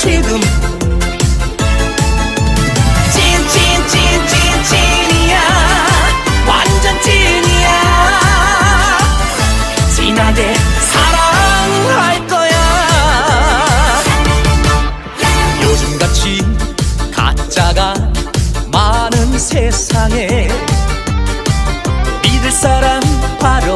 지금. 찐 찐 찐 찐 찐이야. 완전 찐이야. 진하게 사랑할 거야. 요즘같이 가짜가 많은 세상에 믿을 사람 바로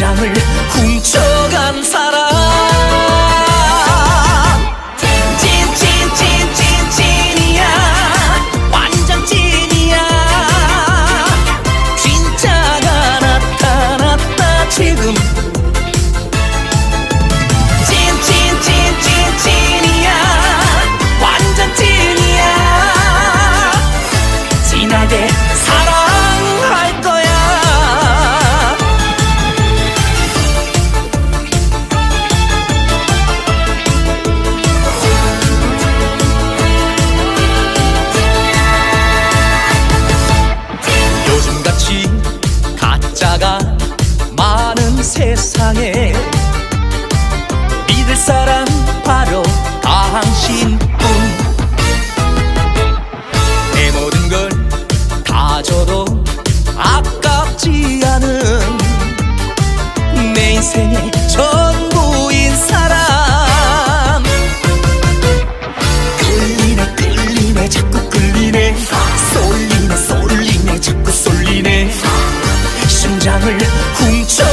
让人红尘。 세상에 믿을 사람 바로 당신뿐. 내 모든 걸 가져도 아깝지 않은 내 인생의 전부인 사람. 끌리네 끌리네 자꾸 끌리네. 쏠리네 쏠리네 자꾸 쏠리네. 심장을 훔쳐